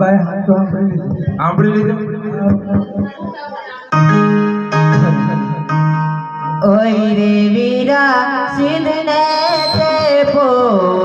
ભાઈ હાથ તો સાંભળી લીધું સાંભળી લીધું ઓય રે વીરા સિંધને તે પોકાર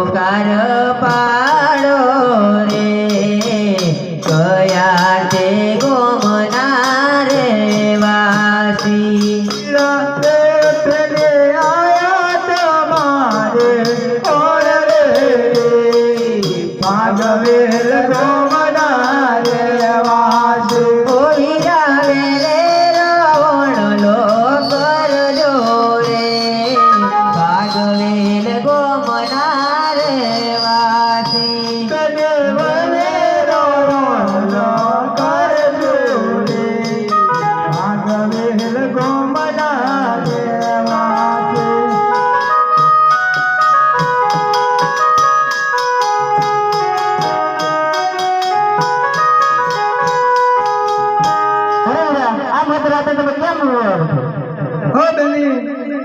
હો બેની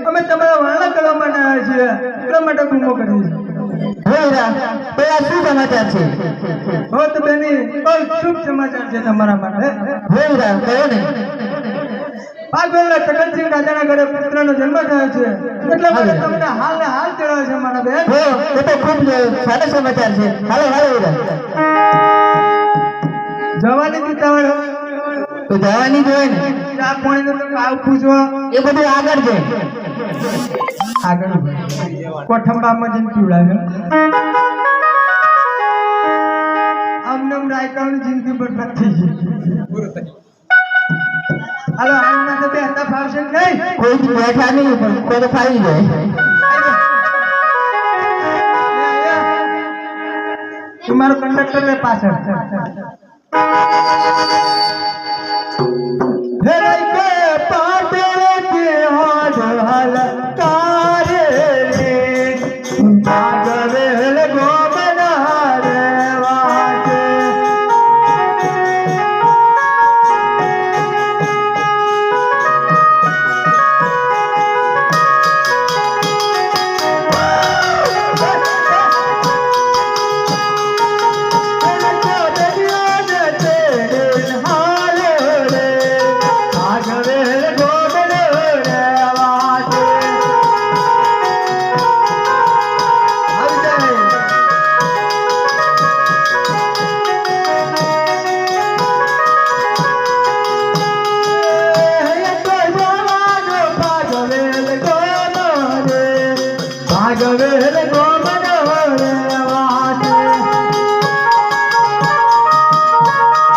અમે તમારા વર્ણન કરવા માટે આવ્યા છીએ. એટલા માટે ગુમો કરીએ શું સમાચાર છે? હો તો બેની શુભ સમાચાર છે તમારા માટે? હોઈરા કયો ને. પાગવેલના છગનસિંહ રાજાના ઘરે પુત્રનો જન્મ થયો છે. એટલા તમને હાલ ને હાલ ચડાવે છે મારા બેન. હો એ તો ખૂબ સારા સમાચાર છે. હાલો હાલો જવાની તો જવાની જ ને. એ બધું આગળ છે. આગળ. કોઠંબામાં જઈને પીવડાવે. આમનામ આમ રાયકાઓની જિંદગી બરબાદ થઈ ગઈ હાલો આમના તો બે હતા ફાવશે નહીં? કોઈ બેઠા નહીં પણ કોઈ તો ફાવી જાય. તમારો કંડક્ટર પાછળ. ಗೋಪದ ಹೋದವಾ